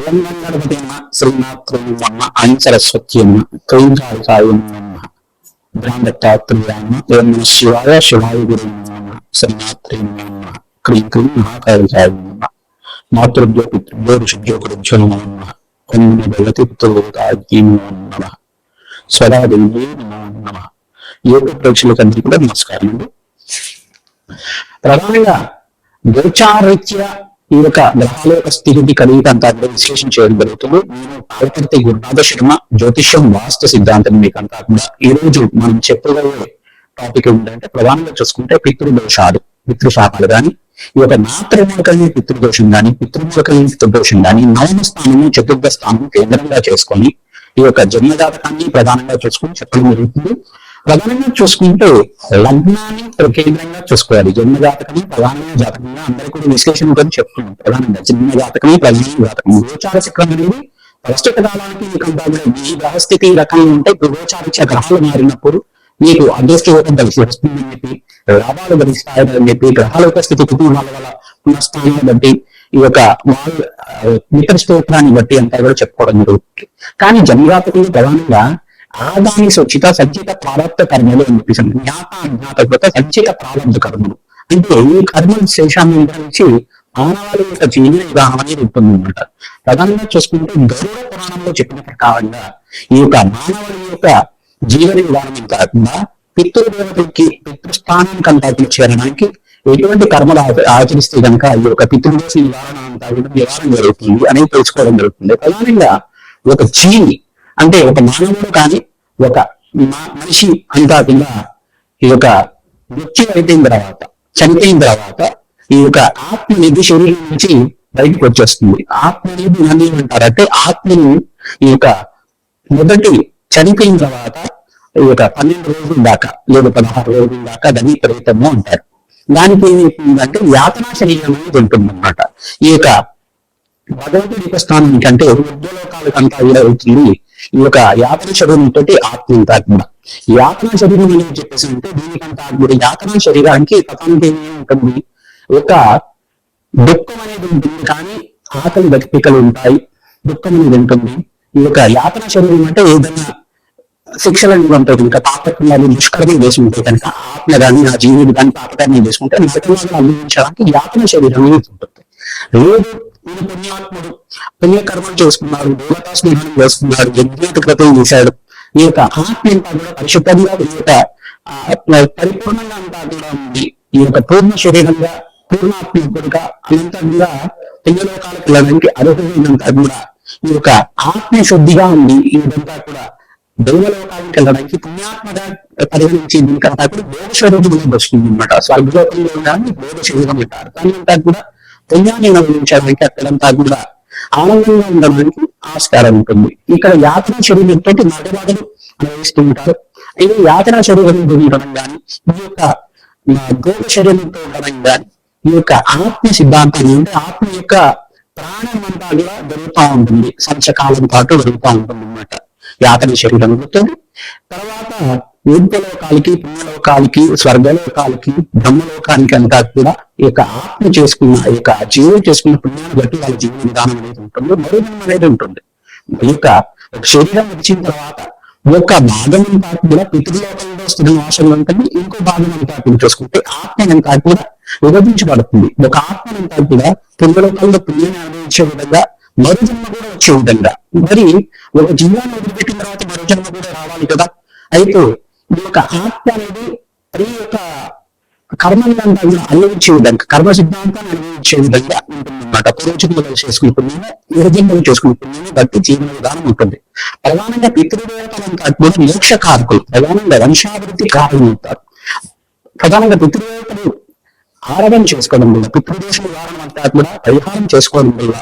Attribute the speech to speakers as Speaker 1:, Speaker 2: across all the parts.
Speaker 1: తెలంగాణ శ్రీనాథమ్మ అని సరస్వత్యమ్మ క్రీంకాయ సాయమ్మ బ్రాహ్మత్తాత్రేయమ్మ ఓం నమ శివాయ శివాయ గురు నమ శ్రీనాథ్రేయమ్మ క్రీం క్రీం మహాకాయ సాయమ్మ మాతృభ్యో పితృభ్యో ఋషిభ్యో గురుభ్యో నమ ఓం నమ భగవతి నమ నమ యోగ ప్రేక్షకులకు అందరికీ కూడా నమస్కారం అండి ప్రధానంగా గోచారీత్య ఈ యొక్క గ్రహాల యొక్క స్థితిని కలిగి అంత విశ్లేషణ చేయడం జరుగుతుంది. నేను పాలపర్తి గురునాథ శర్మ జ్యోతిష్యం వాస్తు సిద్ధాంతం మీకు అంతా ఈ రోజు మనం చెప్పగలిగే టాపిక్ ఏంటంటే ప్రధానంగా చూసుకుంటే పితృదోషాలు పితృశాపాలు కానీ ఈ యొక్క మాతృమూలకల్ని పితృదోషం కానీ పితృమూలకల్ని పితృదోషం కానీ నవమ స్థానము చతుర్థ స్థానం కేంద్రంగా చేసుకొని ఈ యొక్క జన్మజాతకాన్ని ప్రధానంగా చూసుకొని చెప్పడం జరుగుతుంది. ప్రధానంగా చూసుకుంటే లగ్నాన్ని కేంద్రంగా చూసుకోవాలి. జన్మ జాతకమే ప్రధానమైన జాతకంగా అందరికీ కూడా విశ్లేషణ ఉంటుంది చెప్తున్నాం ప్రధానంగా జన్మ జాతకమే ప్రధాన జాతకం గోచార చక్రం అనేది ప్రస్తుత కాలానికి మీకు అంతా ఈ గ్రహస్థితి రకంగా ఉంటే గోచారిత్య గ్రహాలు మారినప్పుడు మీకు అదృష్టం కలిసి వస్తుందని చెప్పి లాభాలు భరిస్తాయని చెప్పి గ్రహాల యొక్క స్థితి కుటుంబాల వల్ల పునఃస్థానాన్ని బట్టి ఈ యొక్క మిత్ర స్తోత్రాన్ని బట్టి అంతా కూడా చెప్పుకోవడం జరుగుతుంది. కానీ జన్మజాతకంలో ప్రధానంగా ఆదాని సూచిత సంచిత ప్రారంభ కర్మలు అని చెప్పేసి జ్ఞాత అజ్ఞాత సంచిత ప్రారంభ కర్మలు. అంటే ఈ కర్మల శేషాన్ని నుంచి మానవాళి యొక్క జీవన విధానం అనేది ఉంటుంది అనమాట ప్రధానంగా చూసుకుంటే గరుడ పురాణంలో చెప్పిన ప్రకారంగా ఈ యొక్క మానవుడి యొక్క జీవన విధానం కాకుండా పితృదేవతలకి పితృస్థానానికి అంతా చేరడానికి ఎటువంటి కర్మలు ఆచరిస్తే కనుక ఈ యొక్క పితృదేశ నివారణ అంతా కూడా నివారణ జరుగుతుంది అనేది తెలుసుకోవడం జరుగుతుంది. ప్రధానంగా ఒక జీవి అంటే ఒక మానవుడు కానీ ఒక మా- మనిషి అంతా కూడా ఈ యొక్క మృత్యు అయిపోయిన తర్వాత చనిపోయిన తర్వాత ఈ యొక్క ఆత్మ అనేది శరీరం నుంచి బయటకు వచ్చేస్తుంది. ఆత్మ అనేది నన్ను ఏమంటారంటే ఆత్మను ఈ యొక్క మొదటి చనిపోయిన తర్వాత ఈ యొక్క పన్నెండు రోజుల దాకా లేదా పదహారు రోజుల దాకా దాన్ని ప్రేతము అంటారు. దానికి ఏమైతుందంటే యాతనా శరీరం అనేది ఉంటుంది అనమాట ఈ యొక్క భగవంతుడి యొక్క స్థానం కంటే ఉద్యోగాలకు అంతా కూడా అవుతుంది ఈ యొక్క యాతన శరీరంతో తోటి ఆత్మ కూడా యాతన శరీరం అని చెప్పేసి అంటే దీనికంతా కూడా యాతన శరీరానికి కథానికి ఏమి ఉంటుంది. ఒక దుఃఖం అనేది ఉంటుంది కానీ ఆకలి దక్కికలు ఉంటాయి. దుఃఖం అనేది ఉంటుంది. ఈ యొక్క యాతన శరీరం అంటే ఏదైనా శిక్షలు శిక్షలను ఉంటుంది ఇంకా తాపత్రయాలు దుష్కరమే వేసి ఉంటాయి కనుక ఆత్మ కానీ నా జీవుడు కానీ తాపత్రయం వేసుకుంటే నిజంగా అనుభవించడానికి యాతన శరీరం అనేది ఉంటుంది. లేదు ఈయన పుణ్యాత్ముడు. పుణ్యకర్మలు చేసుకున్నాడు దేవతా స్నేహం చేసుకున్నాడు యజ్ఞాత చేశాడు. ఈ యొక్క ఆత్మ అంతా కూడా పరిశుద్ధంగా ఈ యొక్క పరిపూర్ణంగా అంతా కూడా ఉంది. ఈ యొక్క పూర్ణ శరీరంగా పూర్ణాత్మకుడుగా అనంతంగా పుణ్యలోకాలకు వెళ్ళడానికి అర్హమైనంత కూడా ఈ యొక్క ఆత్మ శుద్ధిగా ఉంది. ఈ విధంగా కూడా దైవలోకానికి వెళ్ళడానికి పుణ్యాత్మగా పరిగణించి దీనికంతా కూడా భోగ శరీరం వస్తుంది అనమాట స్వర్గలోకంలో ఉండడానికి భోగ శరీరం అంటారు కానీ అంతా కూడా పుణ్యాన్ని అనుభవించడానికి అక్కడంతా కూడా ఆనందంగా ఉండడానికి ఆస్కారం ఉంటుంది. ఇక్కడ యాత్ర చర్యలతో నడవాదలు అనుభవిస్తూ ఉంటారు. ఇది యాత్ర శరీరం ఉండడం కానీ ఈ యొక్క గోప చర్యలతో ఉండడం కానీ ఈ యొక్క ఆత్మ సిద్ధాంతం అంటే ఆత్మ యొక్క ప్రాణం అంతా కూడా దొరుకుతా ఉంటుంది. సంచకాలం పాటు దొరుకుతా ఉంటుంది అన్నమాట యాతన శరీరం తర్వాత ఊర్ధలోకాలకి పుణ్యలోకాలకి స్వర్గలోకాలకి బ్రహ్మలోకానికి అంతా కూడా ఈ యొక్క ఆత్మ చేసుకున్న ఈ యొక్క జీవులు చేసుకున్న పుణ్యాన్ని బట్టి వాళ్ళ జీవన విధానం అనేది ఉంటుంది. మరుజన్మ అనేది ఉంటుంది. ఈ యొక్క శరీరం వచ్చిన తర్వాత ఒక భాగం అంతా కూడా పితృలోకంలో స్థితి నాశనం ఉంటుంది ఇంకో భాగం అంతా కూడా చూసుకుంటే ఆత్మ అంతా కూడా విభజించబడుతుంది. ఒక ఆత్మ అంతా కూడా పుణ్యలోకంలో పుణ్యాన్ని అనుభవించే విధంగా మరు జన్మ కూడా వచ్చే విధంగా. మరి ఒక జీవాన్ని వదిలిపెట్టిన తర్వాత మరో జన్మ కూడా రావాలి కదా. అయితే ఈ యొక్క ఆత్మ అనేది స్త్రీ యొక్క కర్మలంతా కూడా అనుభవించే విధంగా కర్మ సిద్ధాంతాన్ని అనుభవించే విధంగా ఉంటుందన్నమాట. పూర్వజన్మలు చేసుకునే పుణ్యము ఇరజన్మలు బట్టి జీవన విధానం ఉంటుంది. ప్రధానంగా పితృదేవతలంతా కూడా మోక్ష కారకులు ప్రధానంగా వంశాభివృద్ధి కారణం అవుతారు ప్రధానంగా పితృదేవతలు ఆరాధన చేసుకోవడం వల్ల పితృదేశం నివారణ అంతా కూడా పరిహారం చేసుకోవడం వల్ల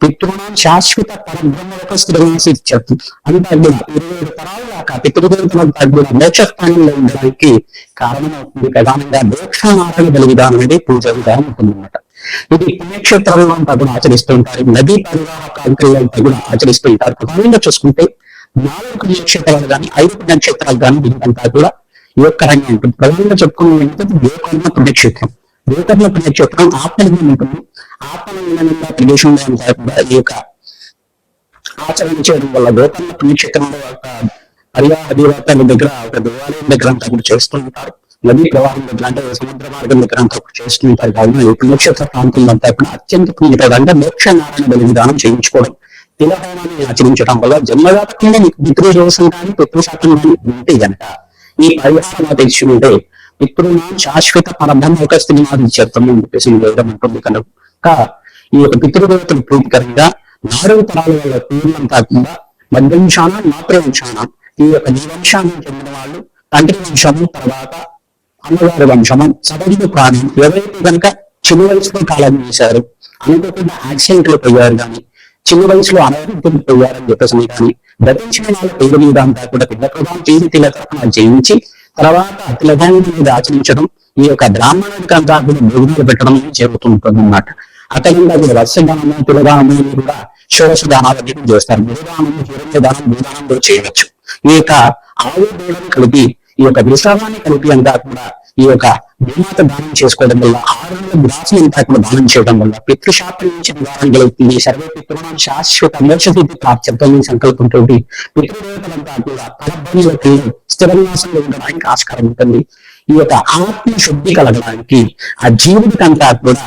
Speaker 1: పితృణం శాశ్వత పరబ్రహ్మ యొక్క స్థిరమాసిత్యర్థి అంతా కూడా ఇరవై ఏడు తరాల దాకా పితృదేవతలంతా కూడా మోక్షస్థానంలో ఉండడానికి కారణమవుతుంది ప్రధానంగా మోక్షనారాయణ బలి విధానం అనేది పూజ విధానం ఉంటుందన్నమాట ఇది పుణ్యక్షేత్రంలో అంతా కూడా ఆచరిస్తూ ఉంటారు నదీ పరివాహ ప్రాంతాల్లో అంతా కూడా ఆచరిస్తూ ఉంటారు. ప్రధానంగా చూసుకుంటే నాలుగు పుణ్యక్షేత్రాలు కానీ ఐదు పుణ్యక్షేత్రాలు కానీ దీనికంతా కూడా యోగకరంగా ఉంటుంది. ప్రధానంగా చెప్పుకున్న ఏంటంటే గోకర్ణ పుణ్యక్షేత్రం. గోకర్ణ పుణ్యక్షేత్రం ఆత్మలింగం ఉంటుంది. ఆత్మలింగంగా ప్రదేశంలో ఈ యొక్క ఆచరణ చేయడం వల్ల గోకర్ణ పుణ్యక్షేత్రంలో ఒక హరియాణ దేవతల దగ్గర ఒక దేవాలయం దగ్గర అంతా కూడా చేస్తూ ఉంటారు నదీ ప్రవాహం దగ్గర అంటే సముద్ర మార్గం దగ్గర అంతా కూడా చేస్తూ ఉంటారు కావున ఈ పుణ్యక్షేత్ర ప్రాంతంలో అంతా కూడా అత్యంత పుణ్యత అంటే మోక్ష నారాయణ బలి విధానం చేయించుకోవడం తిలహోమాన్ని ఆచరించడం వల్ల జన్మజాతకంగా మీకు పితృదోషం కానీ పితృశాతం కానీ ఉంటే గనక ఈ పరిహారం తెలిసి ఉంటే పితృనా శాశ్వత పరబ్రహ్మ ఒక స్త్రీ మాది చేద్దాం చెప్పేసి వేయడం ఉంటుంది కనుక. ఈ యొక్క పితృదేవతలు ప్రీతికరంగా నాలుగు తరాల వాళ్ళ పూర్ణం కాకుండా మధ్యంశానం మాతృవంశానం ఈ యొక్క జీవంశానికి చెందిన వాళ్ళు తండ్రి వంశము తర్వాత అమ్మగారి వంశము సదైన ప్రాణం ఎవరైతే కనుక చిన్న వయసులో కాలం చేశారు అనుకోకుండా యాక్సిడెంట్లు పోయారు కానీ చిన్న వయసులో అనారోగ్యం పోయారని చెప్పేసి కానీ గతించిన వాళ్ళ పేరు మీద అంతా కూడా పిల్ల ప్రభావం చేసి తిలకరణ చేయించి తర్వాత తిలకాన్ని మీద ఆచరించడం ఈ యొక్క బ్రాహ్మణుడికి అంతా కూడా భోజనాలు పెట్టడం జరుగుతుంటుంది అన్నమాట. అతనిగా కూడా వత్సగానము తులదానము కూడా షోడశ దానాలు చేస్తారు. గురుదానము హిరణ్య దానం భూదానం కూడా చేయవచ్చు. ఈ యొక్క ఆవు దూడను కలిపి ఈ యొక్క విశ్రామాన్ని కలిపి అంతా కూడా ఈ యొక్క భూమాత దానం చేసుకోవడం వల్ల ఆరు వందల గ్రాసులు అంతా కూడా దానం చేయడం వల్ల పితృశాపం నుంచి నివారణ కలుగుతుంది సర్వ పితృణం శాశ్వత మోక్షస్థితి ప్రాప్త్యం సంకల్పంతో పితృదేవతలంతా కూడా పరబ్రహ్మలకి స్థిరన్యాసంలో ఉండడానికి ఆస్కారం ఉంటుంది. ఈ యొక్క ఆత్మ శుద్ధి కలగడానికి ఆ జీవుడికంతా కూడా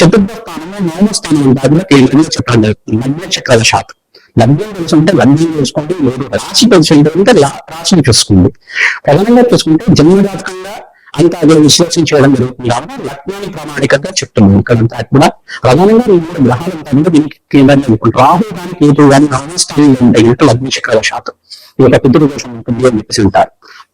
Speaker 1: చతుర్థ స్థానంలో నవమ స్థానం ఉంటారు కేంద్రంగా చెప్పడం జరుగుతుంది లగ్న చక్రాల శాతం లగ్నం తెలుసు అంటే లగ్నం చూసుకోండి లేదు రాశి తెలుసు అంటే రాశిని చూసుకోండి ప్రధానంగా చూసుకుంటే జన్మజాతకంగా అంతా విశ్లేషణ చేయడం జరుగుతుంది. కాబట్టి లగ్నాన్ని ప్రామాణికంగా చెప్తున్నాం ఇక్కడంతా కూడా ప్రధానంగా ఈ మూడు గ్రహాలు ఉంటాయి దీనికి కేంద్రంగా అనుకుంటారు. రాహు కానీ కేతు కానీ నవమ స్థానంలో ఉంటాయి అంటే లగ్న చక్రాల శాతం ఈ యొక్క పితృదోషం ఉంటుంది అని చెప్పేసి ఉంటారు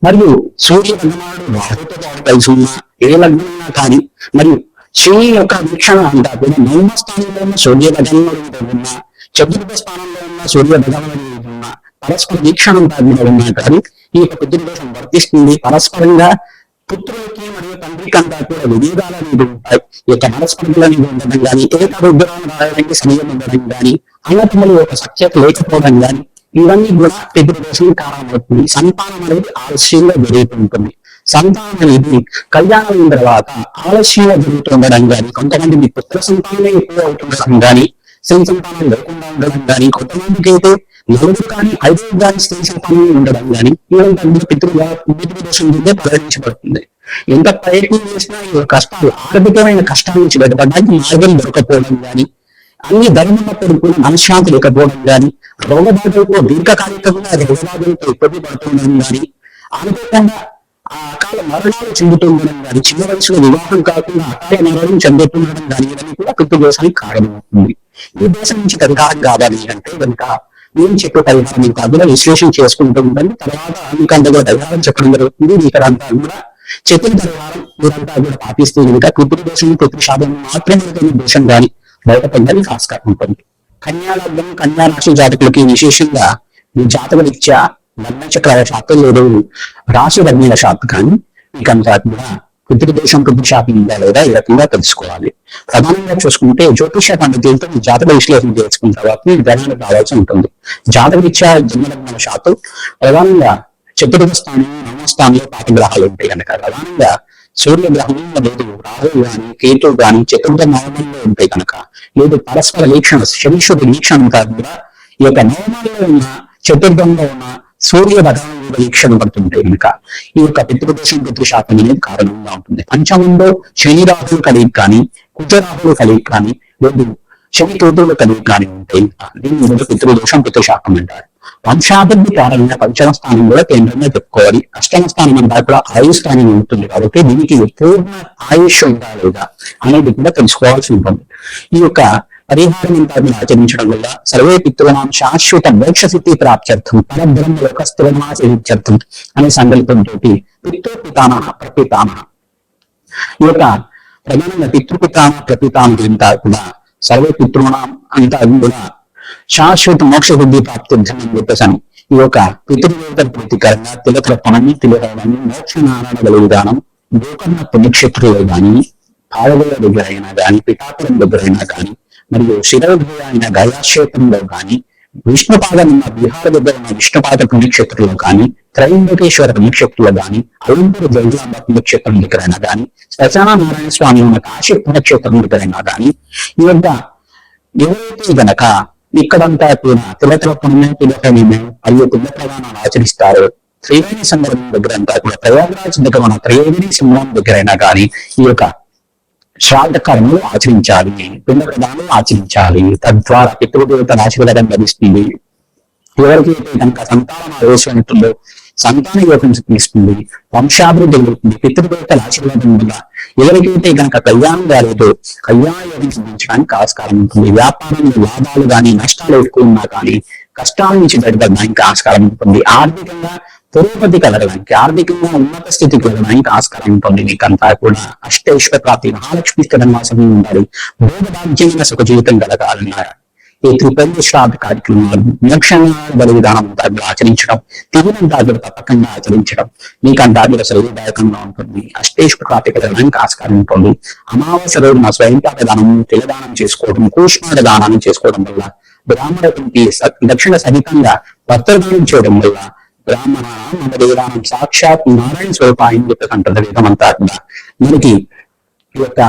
Speaker 1: మరియు సూర్య లగ్నాడు రాహుతో పాటు కలిసి ఉన్న ఏ లగ్నమైనా కానీ మరియు శివుని యొక్క వీక్షణ అంతా కూడా నవమ స్థానంలో ఉన్న సూర్య భగంలో ఉన్న చతుర్థ స్థానంలో ఉన్న సూర్య భగంలో ఉన్న పరస్పర వీక్షణ అంతా కూడా ఉన్నా కానీ ఈ యొక్క పితృదోషం వర్తిస్తుంది పరస్పరంగా పుత్రులకి మరియు తండ్రికి అంతా కూడా విభేదాలు అనేవి ఉంటాయి. ఈ యొక్క పరస్పరంలో అనేవి ఉండడం కానీ ఏక రుద్రాన్ని రాయడానికి సమయం ఉండడం కానీ అన్నతములు ఒక సఖ్యత లేకపోవడం కానీ ఇవన్నీ కూడా పితృదోషం కారణమవుతుంది. సంతానం అనేది ఆలస్యంగా జరుగుతుంటుంది. సంతానం అనేది కళ్యాణం అయిన తర్వాత ఆలస్యంగా జరుగుతుండడం కానీ కొంతమంది మీ పుత్ర సంతానమే ఎక్కువ అవుతుండడం కానీ స్త్రీ సంతానం లేకుండా ఉండడం కానీ కొంతమందికి అయితే నలుగురు కానీ ఐదుగురు కానీ స్త్రీ సంతానం ఉండడం కానీ ఇలాంటి పితృగా పితృదోషం కిందే పరిగణించబడుతుంది ఎంత ప్రయత్నం చేసినా ఈ కష్టాలు ఆర్థికమైన కష్టాల నుంచి బయటపడడానికి మార్గం దొరకపోవడం కానీ అన్ని ధర్మన్నప్పుడు కూడా మనశ్శాంతి లేకపోవడం కానీ రోగబాధలతో దీర్ఘకాలికంగా రోగబాధలతో ఇబ్బంది పడుతుండడం కానీ అనుకోకుండా ఆ అకాల మరణాలు చెందుతుండడం కానీ చిన్న వయసులో వివాహం కాకుండా అకాల మరణం చెందుతుండడం కానీ ఇవన్నీ కూడా పితృదోషానికి కారణమవుతుంది. ఈ దేశం నుంచి పరిహారం కావాలి అంటే కనుక నేను చెప్పే పరిహారం మీకు అందులో విశ్లేషణ చేసుకుంటూ ఉండండి. తర్వాత మీకు అందులో పరిహారం చెప్పడం జరుగుతుంది. మీకు అంతా కూడా చెప్పిన పరిహారం మీరంతా కూడా పాటిస్తూ కనుక పితృదోషం పితృశాపం మాత్రమే కానీ దోషం కానీ బయటపడడానికి ఆస్కారం ఉంటుంది. కన్యా లగ్నం కన్యా జాతకులకి విశేషంగా మీ జాతక రీత్యా లగ్న శాతం లేదు రాశి లగ్నాల శాతం కానీ మీకు అంతా కూడా పితృదేశం శాతం ఉందా లేదా ఈ రకంగా తెలుసుకోవాలి. ప్రధానంగా చూసుకుంటే జ్యోతిష పండితులతో మీ జాతక విశ్లేషణ చేసుకున్న తర్వాత మీకు ధనానికి రావాల్సి ఉంటుంది. జాతక విద్యా జన్మలగ్న శాతం ప్రధానంగా చతుర్థ స్థానం నవస్థానంలో పాత గ్రహాలు ఉంటాయి కనుక ప్రధానంగా సూర్య గ్రహం లేదు రాహు గాని కేతు గాని చతుర్థ నవమంలో ఉంటాయి కనుక లేదు పరస్పర వీక్షణ శనీశ్వరుడి వీక్షణ కాదు కూడా ఈ యొక్క నవమంలో ఉన్న చతుర్థంలో ఉన్న సూర్య భగవాన్ వీక్షణ పడుతుంటే కనుక ఈ యొక్క పితృదోషం పితృశాతం అనేది కారణంగా ఉంటుంది. పంచమంలో శని రాహులు కలిగి కానీ కుజరాహులు కలిగి కానీ లేదు శని కేతువులు కలిగి కానీ ఉంటే దీన్ని పితృదోషం పితృశాతం అంటారు. వంశాభివృద్ధి కారణంగా పంచమ స్థానం కూడా కేంద్రంగా చెప్పుకోవాలి. అష్టమ స్థానం అంతా కూడా ఆయుష్ స్థానం ఉంటుంది కాబట్టి దీనికి పూర్ణ ఆయుష్ ఉందా లేదా అనేది కూడా తెలుసుకోవాల్సి ఉంటుంది. ఈ యొక్క పరిహారం అంతా ఆచరించడం వల్ల సర్వే పితృనాం శాశ్వత మోక్ష స్థితి ప్రాప్త్యర్థం పరబ్రహ్మ లోక స్థిరమాచరించర్థం అనే సంకల్పంతో పితృపితాన ప్రపితాన ఈ యొక్క ప్రధానంగా పితృపితాన ప్రపితాన అంతా కూడా సర్వే పితృనాం అంతా కూడా శాశ్వత మోక్ష బుద్ధి ప్రాప్తి అని చెప్పేసాను ఈ యొక్క పితృదేవతల ప్రీతికరంగా తిలకరపణని తిలకరణని మోక్ష నారాయణ విధానం గోకర్ణ పుణ్యక్షేత్రులు కానీ పాలగల దగ్గర అయినా కానీ పిఠాపురం దగ్గర అయినా కానీ మరియు శిరవిధుల అయిన గయాక్షేత్రంలో గాని విష్ణుపాదం ఉన్న బీహార్ దగ్గర ఉన్న విష్ణుపాద పుణ్యక్షేత్రంలో గాని త్రయంబకేశ్వర పుణ్యక్షేత్రంలో గాని అలంపూర్ జైజాంబ పుణ్యక్షేత్రం దగ్గరైనా గాని శ్మశాన నారాయణ స్వామి ఉన్న కాశీ పుణ్యక్షేత్రం దగ్గరైనా గాని ఈ యొక్క ఎవరైతే గనక ఇక్కడంతా కూడా తిలతల పుణ్యం తిలకమే మరియు పుణ్య ప్రధానాలు ఆచరిస్తారు త్రివేణి సందర్భం దగ్గర అంతా కూడా ప్రయాగరాజ్ దగ్గర ఉన్న త్రివేణి సింహం దగ్గరైనా కానీ ఈ యొక్క శ్రాద్ధ కర్మలు ఆచరించాలి పిండ ప్రదానం ఆచరించాలి. తద్వారా పితృదేవత ఆశీర్వాదం లభిస్తుంది. ఎవరికి కనుక సంతానం ఆవేశం ఉంటుందో సంతాన యోగం తీసుకుంది వంశాభివృద్ధి జరుగుతుంది పితృదేవతల ఆశీర్వాదం వల్ల ఎవరికైతే కనుక కళ్యాణం కాలేదో కళ్యాణ యోగం సిద్ధించడానికి ఆస్కారం ఉంటుంది. వ్యాపారంలో లాభాలు కానీ నష్టాలు ఎక్కువ ఉన్నా కానీ కష్టాల నుంచి బయటపడడానికి ఆస్కారం ఉంటుంది. ఆర్థికంగా పురోగతి కలగడానికి ఆర్థికంగా ఉన్నత స్థితికి వెళ్ళడానికి ఆస్కారం ఉంటుంది. మీకంతా కూడా అష్టైశ్వర ప్రాప్తి మహాలక్ష్మి స్థిరమాసం ఉండాలి. భోగభాగ్యమైన సుఖ జీవితం కలగాలన్నారు ఈ త్రిపంచ శ్రాద్ధ కార్యక్రమాలు విలక్షణ బలి విధానం అంతా ఆచరించడం తిరిగినంతా కూడా తప్పకుండా ఆచరించడం మీకంతా కూడా శ్రేయదాయకంగా ఉంటుంది. అష్టేశ్వర ప్రాప్తి కలగడానికి ఆస్కారం ఉంటుంది. అమావాస్య రోజున స్వయంపాక దానం తిలదానం చేసుకోవడం కూష్మాడ దానాన్ని చేసుకోవడం వల్ల బ్రాహ్మణుడికి దక్షిణ సహితంగా వస్త్రదానం చేయడం వల్ల బ్రాహ్మణ మన వేదానం సాక్షాత్ నారాయణ స్వరూపాయని చెప్పకంటుంది వేదం అంతా కూడా మనకి ఈ యొక్క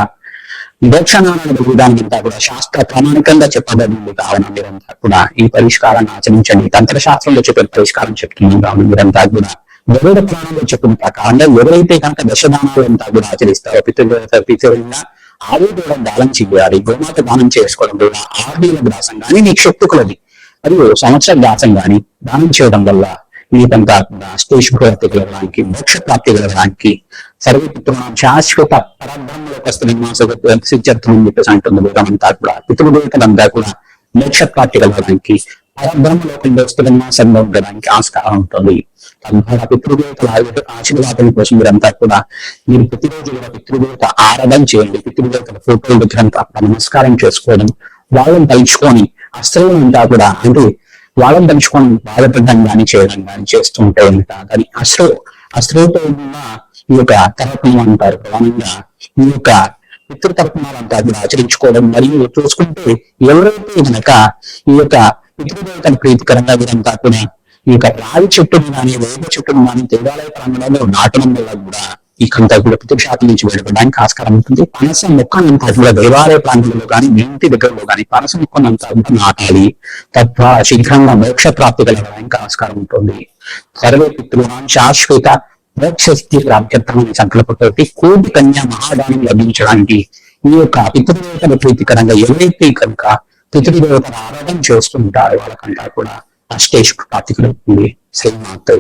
Speaker 1: విదక్షణాలను విధానం అంతా కూడా శాస్త్ర ప్రామాణికంగా చెప్పబడింది కావున మీరంతా కూడా ఈ పరిష్కారాన్ని ఆచరించండి. తంత్ర శాస్త్రంలో చెప్పిన పరిష్కారం చెప్తున్నాం కావున మీరంతా కూడా గరుడ ప్రాణంలో చెప్పిన ప్రకారంగా ఎవరైతే కనుక దశదానాలు అంతా కూడా ఆచరిస్తారో పితృ పితృంగా ఆవు కూడా దానం చేయాలి గోమాత దానం చేసుకోవడం కూడా ఆర్డీల దాసం కానీ నీకు శక్తుకులది మరియు సంవత్సర దాసం కానీ దానం చేయడం వల్ల నీకంతా కూడా స్టేజ్ కలగడానికి మోక్ష ప్రాప్తి కలగడానికి సర్వపితృణం శాశ్వత పరబ్రహ్మలోకి వస్తున్న సిద్ధార్థం అని చెప్పేసి అంటుంది వేదం అంతా కూడా. పితృదేవతలంతా కూడా మోక్ష ప్రాప్తి కలగడానికి పరబ్రహ్మలోకంలో వస్తున్న సంఘం ఉండడానికి ఆస్కారం ఉంటుంది. తద్వారా పితృదేవతల ఆశీర్వాదం కోసం మీరంతా కూడా మీరు ప్రతిరోజు కూడా పితృదేవత ఆరాధన చేయండి. పితృదేవతల ఫోటోల దగ్గర అంతా నమస్కారం చేసుకోవడం వాళ్ళని తలుచుకొని అస్త్రం అంతా కూడా అంటే వాళ్ళని తలుచుకొని బాధపడడం కానీ చేయడం కానీ చేస్తూ ఉంటాయి కానీ అశ్రు అశ్రుతో ఉన్న ఈ యొక్క తర్పణం అంటారు. ప్రధానంగా ఈ యొక్క పితృతర్పణాలు అంతా కూడా ఆచరించుకోవడం మరియు చూసుకుంటే ఎవరైతే గనక ఈ యొక్క పితృదేవతను ప్రీతికరంగా వీరంతా కూడా ఈ యొక్క రావి చెట్టును కానీ వేప చెట్టును కానీ దేవాలయ ప్రాంగణంలో నాటడం వల్ల కూడా ఈ కంతా కూడా పితృశాతం నుంచి వెళ్ళడానికి ఆస్కారం ఉంటుంది పనస మొక్కనంతా కూడా దేవాలయ ప్రాంతంలో కానీ మీ ఇంటి దగ్గరలో కానీ పనస మొక్కనంతా కూడా నాటాలి తద్వారా శీఘ్రంగా మోక్ష ప్రాప్తి కలగడానికి ఆస్కారం ఉంటుంది సర్వే పితృణాం శాశ్వత మోక్షస్థితి ప్రాప్త్యర్థమని సంకల్పతోటి కోటి కన్యా మహాదానం లభించడానికి ఈ యొక్క పితృదేవతల ప్రీతికరంగా ఎవరైతే కనుక పితృదేవతల ఆరాధన చేస్తుంటారో వాళ్ళకంతా కూడా అష్టేష్ ప్రాప్తి కలుగుతుంది శ్రీమాత